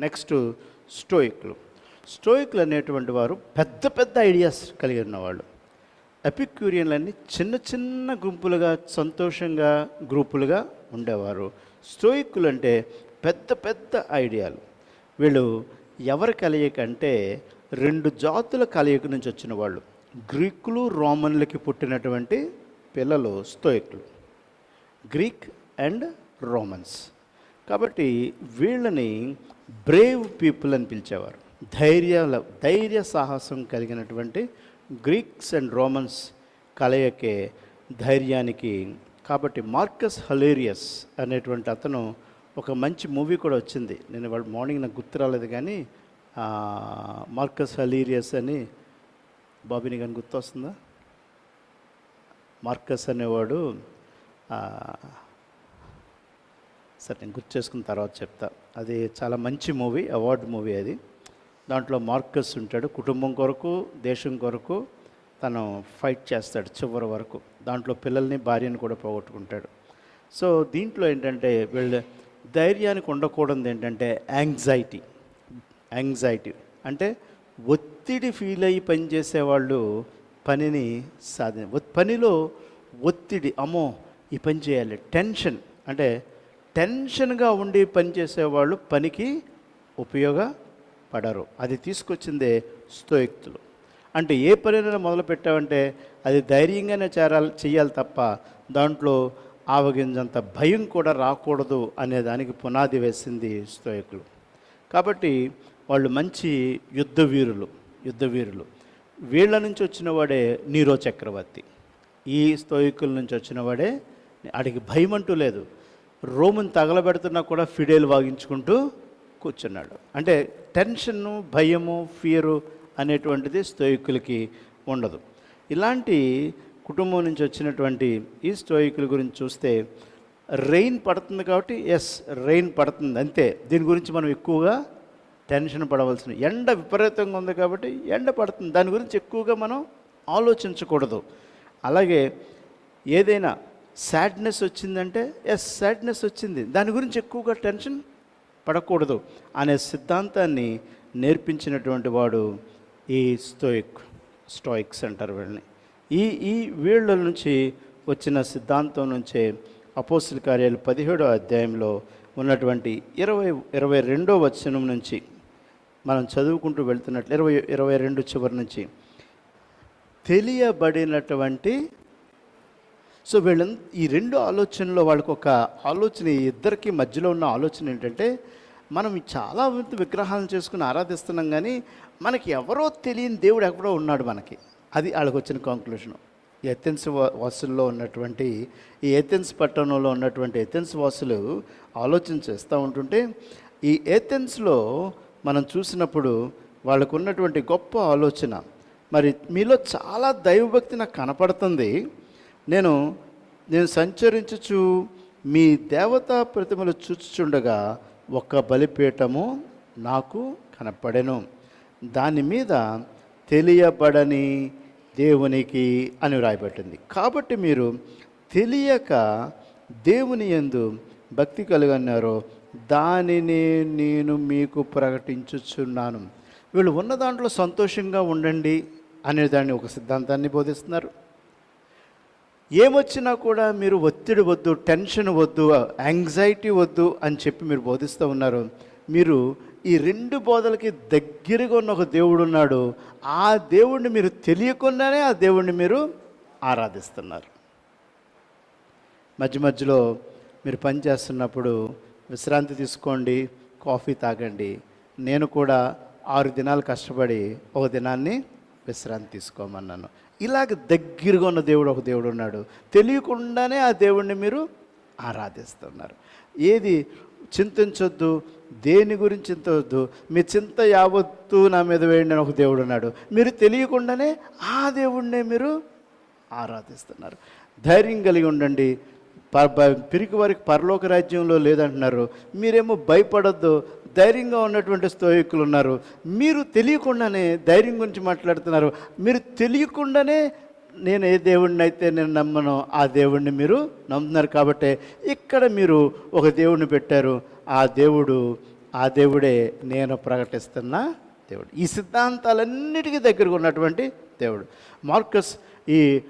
Next స్టోయిక్లు. స్టోయిక్లు అనేటువంటి వారు పెద్ద పెద్ద ఐడియాస్ కలిగి ఉన్నవాళ్ళు. ఎపిక్యూరియన్లన్నీ చిన్న చిన్న గుంపులుగా సంతోషంగా గ్రూపులుగా ఉండేవారు. స్టోయిక్లు అంటే పెద్ద పెద్ద ఐడియాలు. వీళ్ళు ఎవరి కలయిక అంటే రెండు జాతుల కలయిక నుంచి వచ్చిన వాళ్ళు. గ్రీకులు రోమన్లకి పుట్టినటువంటి పిల్లలు స్టోయిక్లు. Greek and Romans. కాబట్టి వీళ్ళని బ్రేవ్ పీపుల్ అని పిలిచేవారు. ధైర్య ధైర్య సాహసం కలిగినటువంటి గ్రీక్స్ అండ్ రోమన్స్ కలయకే ధైర్యానికి. కాబట్టి మార్కస్ హలేరియస్ అనేటువంటి అతను ఒక మంచి మూవీ కూడా వచ్చింది. నేను వాడు మార్నింగ్ నాకు గుర్తు రాలేదు కానీ మార్కస్ హలీరియస్ అని బాబీని కానీ గుర్తు వస్తుందా మార్కస్ అనేవాడు సరే నేను గుర్తు చేసుకున్న తర్వాత చెప్తా. అది చాలా మంచి మూవీ అవార్డు మూవీ అది. దాంట్లో మార్కస్ ఉంటాడు కుటుంబం కొరకు దేశం కొరకు తను ఫైట్ చేస్తాడు చివరి వరకు. దాంట్లో పిల్లల్ని భార్యను కూడా పోగొట్టుకుంటాడు. సో దీంట్లో ఏంటంటే వీళ్ళ ధైర్యానికి ఉండకూడదు ఏంటంటే యాంగ్జైటీ యాంగ్జైటీ అంటే ఒత్తిడి ఫీల్ అయ్యి పనిచేసే వాళ్ళు పనిని సాధి పనిలో ఒత్తిడి అమ్మో ఈ పని చేయాలి. టెన్షన్ అంటే టెన్షన్గా ఉండి పనిచేసేవాళ్ళు పనికి ఉపయోగపడరు. అది తీసుకొచ్చిందే స్తోయక్తులు. అంటే ఏ పనినైనా మొదలు పెట్టామంటే అది ధైర్యంగానే చేరాలి చేయాలి తప్ప దాంట్లో ఆవగింజంత భయం కూడా రాకూడదు అనే దానికి పునాది వేసింది స్తోయకులు కాబట్టి వాళ్ళు మంచి యుద్ధవీరులు యుద్ధవీరులు. వీళ్ళ నుంచి వచ్చిన వాడే నీరో చక్రవర్తి. ఈ స్తోయికుల నుంచి వచ్చిన వాడే భయం అంటూ లేదు. రోమును తగలబెడుతున్నా కూడా ఫిడేలు వాగించుకుంటూ కూర్చున్నాడు. అంటే టెన్షన్ను భయము ఫియరు అనేటువంటిది స్తోయికులకి ఉండదు. ఇలాంటి కుటుంబం నుంచి వచ్చినటువంటి ఈ స్టోయికుల గురించి చూస్తే రెయిన్ పడుతుంది కాబట్టి ఎస్ రెయిన్ పడుతుంది అంతే. దీని గురించి మనం ఎక్కువగా టెన్షన్ పడవలసిన ఎండ విపరీతంగా ఉంది కాబట్టి ఎండ పడుతుంది. దాని గురించి ఎక్కువగా మనం ఆలోచించకూడదు. అలాగే ఏదైనా సాడ్నెస్ వచ్చిందంటే ఎస్ సాడ్నెస్ వచ్చింది. దాని గురించి ఎక్కువగా టెన్షన్ పడకూడదు అనే సిద్ధాంతాన్ని నేర్పించినటువంటి వాడు ఈ స్టోయిక్ స్టోయిక్స్ అంటారు వీళ్ళని. ఈ ఈ వీళ్ళ నుంచి వచ్చిన సిద్ధాంతం నుంచే అపోస్తుల కార్యాలు పదిహేడో అధ్యాయంలో ఉన్నటువంటి ఇరవై ఇరవై రెండో వచనం నుంచి మనం చదువుకుంటూ వెళ్తున్నట్లు ఇరవై ఇరవై రెండు చివరి నుంచి తెలియబడినటువంటి సో వీళ్ళ ఈ రెండు ఆలోచనలో వాళ్ళకి ఒక ఆలోచన ఇద్దరికి మధ్యలో ఉన్న ఆలోచన ఏంటంటే మనం చాలా మంది విగ్రహాలను చేసుకుని ఆరాధిస్తున్నాం కానీ మనకి ఎవరో తెలియని దేవుడు ఎక్కడో ఉన్నాడు మనకి. అది వాళ్ళకి వచ్చిన కాంక్లూషన్ ఎథెన్స్ వాసుల్లో ఉన్నటువంటి ఈ ఏథెన్స్ పట్టణంలో ఉన్నటువంటి ఎథెన్స్ వాసులు ఆలోచన చేస్తూ ఉంటుంటే ఈ ఏథెన్స్లో మనం చూసినప్పుడు వాళ్ళకు ఉన్నటువంటి గొప్ప ఆలోచన. మరి మీలో చాలా దైవభక్తి నాకు కనపడుతుంది. నేను నేను సంచరించుచు మీ దేవతా ప్రతిమలు చూచుచుండగా ఒక బలిపీఠము నాకు కనపడెను. దాని మీద తెలియబడని దేవునికి అని వ్రాయబట్టింది. కాబట్టి మీరు తెలియక దేవుని ఎందు భక్తి కలిగన్నారో దానిని నేను మీకు ప్రకటించుచున్నాను. వీళ్ళు ఉన్న దాంట్లో సంతోషంగా ఉండండి అనే దాన్ని ఒక సిద్ధాంతాన్ని బోధిస్తున్నారు. ఏమొచ్చినా కూడా మీరు ఒత్తిడి వద్దు టెన్షన్ వద్దు యాంగ్జైటీ వద్దు అని చెప్పి మీరు బోధిస్తూ ఉన్నారు. మీరు ఈ రెండు బోధలకి దగ్గరగా ఉన్న ఒక దేవుడు ఉన్నాడు. ఆ దేవుణ్ణి మీరు తెలియకుండానే ఆ దేవుణ్ణి మీరు ఆరాధిస్తున్నారు. మధ్య మధ్యలో మీరు పని చేస్తున్నప్పుడు విశ్రాంతి తీసుకోండి కాఫీ తాగండి. నేను కూడా ఆరు దినాలు కష్టపడి ఒక దినాన్ని విశ్రాంతి తీసుకోమన్నాను. ఇలాగ దగ్గరగా ఉన్న దేవుడు ఒక దేవుడు ఉన్నాడు. తెలియకుండానే ఆ దేవుణ్ణి మీరు ఆరాధిస్తున్నారు. ఏది చింతించొద్దు దేని గురించి చింతవద్దు మీ చింత యావత్తు నా మీద వేయండి అని ఒక దేవుడు ఉన్నాడు. మీరు తెలియకుండానే ఆ దేవుణ్ణే మీరు ఆరాధిస్తున్నారు. ధైర్యం కలిగి ఉండండి. ప పిరికి వారికి పరలోక రాజ్యంలో లేదంటున్నారు. మీరేమో భయపడొద్దు. ధైర్యంగా ఉన్నటువంటి స్తోయకులు ఉన్నారు. మీరు తెలియకుండానే ధైర్యం గురించి మాట్లాడుతున్నారు. మీరు తెలియకుండానే నేను ఏ దేవుడిని అయితే నేను నమ్మను ఆ దేవుడిని మీరు నమ్ముతున్నారు కాబట్టి ఇక్కడ మీరు ఒక దేవుడిని పెట్టారు. ఆ దేవుడు ఆ దేవుడే నేను ప్రకటిస్తున్న దేవుడు. ఈ సిద్ధాంతాలన్నిటికీ దగ్గరగా ఉన్నటువంటి దేవుడు. మార్కస్ ఈ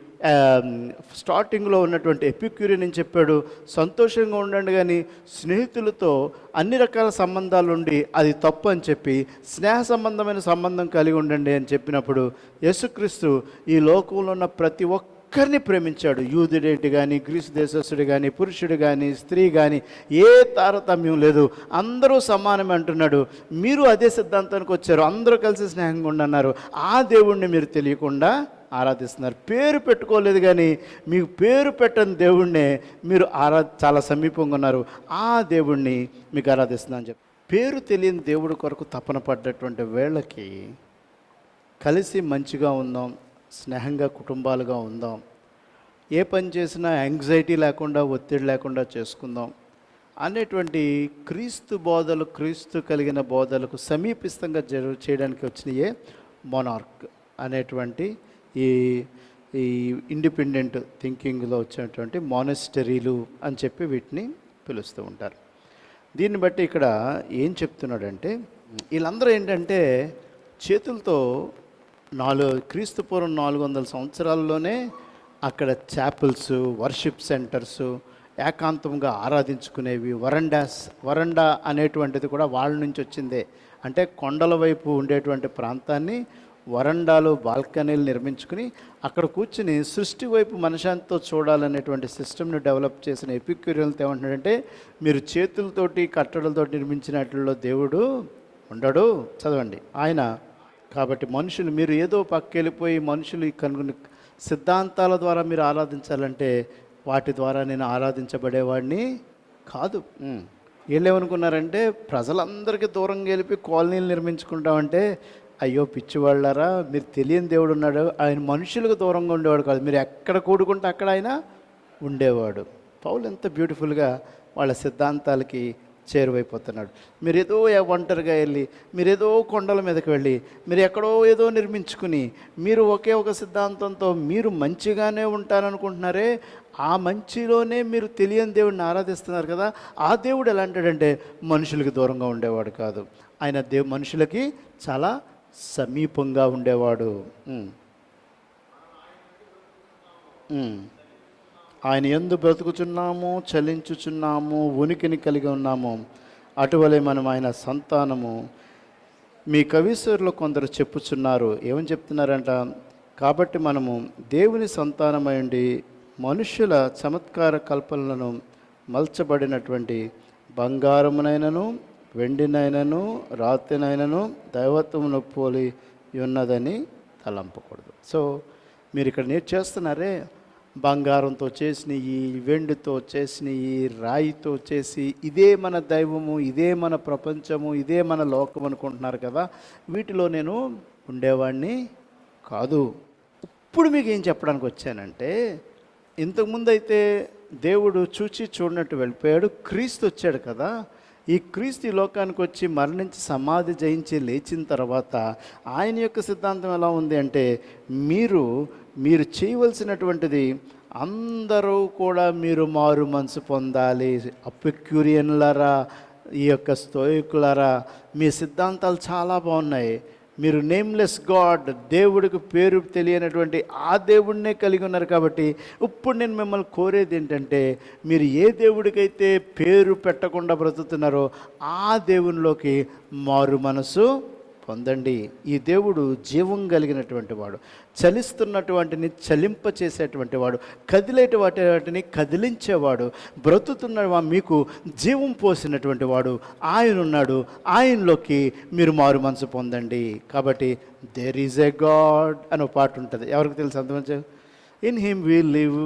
స్టార్టింగ్లో ఉన్నటువంటి ఎపిక్యూరియన్ అని చెప్పాడు. సంతోషంగా ఉండండి కానీ స్నేహితులతో అన్ని రకాల సంబంధాలు ఉండి అది తప్పు అని చెప్పి స్నేహ సంబంధమైన సంబంధం కలిగి ఉండండి అని చెప్పినప్పుడు యేసుక్రీస్తు ఈ లోకంలో ఉన్న ప్రతి ఒక్కరిని ప్రేమించాడు. యూదుడేటి కానీ గ్రీసు దేశస్థుడు కానీ పురుషుడు కానీ స్త్రీ కానీ ఏ తారతమ్యం లేదు. అందరూ సమానమే అంటున్నాడు. మీరు అదే సిద్ధాంతానికి వచ్చారు. అందరూ కలిసి స్నేహంగా ఉండన్నారు ఆ దేవుణ్ణి మీరు తెలియకుండా ఆరాధిస్తున్నారు. పేరు పెట్టుకోలేదు కానీ మీకు పేరు పెట్టని దేవుణ్ణే మీరు ఆరా చాలా సమీపంగా ఉన్నారు. ఆ దేవుణ్ణి మీకు ఆరాధిస్తున్నాను చెప్పి. పేరు తెలియని దేవుడి కొరకు తపన పడ్డటువంటి వేళ్ళకి కలిసి మంచిగా ఉందాం స్నేహంగా కుటుంబాలుగా ఉందాం. ఏ పని చేసినా యాంగ్జైటీ లేకుండా ఒత్తిడి లేకుండా చేసుకుందాం అనేటువంటి క్రీస్తు బోధలు క్రీస్తు కలిగిన బోధలకు సమీపిస్తంగా జరు చేయడానికి వచ్చినాయే మొనార్క్ అనేటువంటి ఈ ఈ ఇండిపెండెంట్ థింకింగ్లో వచ్చినటువంటి మానెస్టరీలు అని చెప్పి వీటిని పిలుస్తూ ఉంటారు. దీన్ని బట్టి ఇక్కడ ఏం చెప్తున్నాడంటే వీళ్ళందరూ ఏంటంటే చేతులతో నాలుగు క్రీస్తు పూర్వం నాలుగు వందల సంవత్సరాల్లోనే అక్కడ చాపల్స్ వర్షిప్ సెంటర్స్ ఏకాంతంగా ఆరాధించుకునేవి. వరండాస్ వరండా అనేటువంటిది కూడా వాళ్ళ నుంచి వచ్చిందే. అంటే కొండల వైపు ఉండేటువంటి ప్రాంతాన్ని వరండాలు బాల్కనీలు నిర్మించుకుని అక్కడ కూర్చుని సృష్టి వైపు మనశాంతితో చూడాలనేటువంటి సిస్టమ్ని డెవలప్ చేసిన ఎపిక్యూరియల్తో ఏమంటున్నాడంటే మీరు చేతులతోటి కట్టడలతోటి నిర్మించినట్లో దేవుడు ఉండడు. చదవండి. ఆయన కాబట్టి మనుషులు మీరు ఏదో పక్కెళ్ళిపోయి మనుషులు కనుగొని సిద్ధాంతాల ద్వారా మీరు ఆరాధించాలంటే వాటి ద్వారా నేను ఆరాధించబడేవాడిని కాదు. వీళ్ళు ఏమనుకున్నారంటే ప్రజలందరికీ దూరంగా వెళ్ళిపి కాలనీలు నిర్మించుకుంటామంటే అయ్యో పిచ్చివాళ్ళారా మీరు తెలియని దేవుడు ఉన్నాడు ఆయన మనుషులకు దూరంగా ఉండేవాడు కాదు. మీరు ఎక్కడ కూడుకుంటే అక్కడ ఆయన ఉండేవాడు. పౌలు ఎంత బ్యూటిఫుల్గా వాళ్ళ సిద్ధాంతాలకి చేరువైపోతున్నాడు. మీరు ఏదో ఒంటరిగా వెళ్ళి మీరు ఏదో కొండల మీదకి వెళ్ళి మీరు ఎక్కడో ఏదో నిర్మించుకుని మీరు ఒకే ఒక సిద్ధాంతంతో మీరు మంచిగానే ఉంటారనుకుంటున్నారే ఆ మంచిలోనే మీరు తెలియని దేవుడిని ఆరాధిస్తున్నారు కదా ఆ దేవుడు ఎలా అంటాడంటే మనుషులకి దూరంగా ఉండేవాడు కాదు. ఆయన దేవు మనుషులకి చాలా సమీపంగా ఉండేవాడు. ఆయన ఎందు బ్రతుకుచున్నాము చలించుచున్నాము ఉనికిని కలిగి ఉన్నాము. అటువలే మనం ఆయన సంతానము. మీ కవీశ్వరులు కొందరు చెప్పుచున్నారు. ఏమని చెప్తున్నారంట? కాబట్టి మనము దేవుని సంతానమైండి మనుష్యుల చమత్కార కల్పనలను మలచబడినటువంటి బంగారమునైనను వెండినైనను రాతినైనను దైవత్వమును పోలి ఉన్నదని తలంపకూడదు సో మీరు ఇక్కడ నేను చేస్తున్నారే? బంగారంతో చేసిన ఈ వెండితో చేసిన ఈ రాయితో చేసి ఇదే మన దైవము ఇదే మన ప్రపంచము ఇదే మన లోకం అనుకుంటున్నారు కదా? వీటిలో నేను ఉండేవాడిని కాదు. ఇప్పుడు మీకు ఏం చెప్పడానికి వచ్చానంటే ఇంతకుముందు అయితే దేవుడు చూచి చూడనట్టు వెళ్ళిపోయాడు. క్రీస్తు వచ్చాడు కదా? ఈ క్రీస్తు ఈ లోకానికి వచ్చి మరణించి సమాధి జయించి లేచిన తర్వాత ఆయన యొక్క సిద్ధాంతం ఎలా ఉంది అంటే మీరు మీరు చేయవలసినటువంటిది అందరూ కూడా మీరు మారు మనసు పొందాలి. అపిక్యూరియన్లరా ఈ యొక్క స్తోయికులరా. మీ సిద్ధాంతాలు చాలా బాగున్నాయి. మీరు నేమ్లెస్ గాడ్ దేవుడికి పేరు తెలియనటువంటి ఆ దేవుడినే కలిగి ఉన్నారు కాబట్టి ఇప్పుడు నేను మిమ్మల్ని కోరేది ఏంటంటే మీరు ఏ దేవుడికైతే పేరు పెట్టకుండా బ్రతుకుతున్నారో ఆ దేవునిలోకి మారు మనసు పొందండి. ఈ దేవుడు జీవం కలిగినటువంటి వాడు. చలిస్తున్నటువంటిని చలింప చేసేటువంటి వాడు. కదిలేటి వాటి వాటిని కదిలించేవాడు. బ్రతుతున్న మీకు జీవం పోసినటువంటి వాడు. ఆయన ఉన్నాడు ఆయనలోకి మీరు మారు మనసు పొందండి. కాబట్టి దేర్ ఈజ్ ఎ గాడ్ అని ఒక పాట ఉంటుంది. ఎవరికి తెలుసు అంతమంది ఇన్ హిమ్ వీ లివ్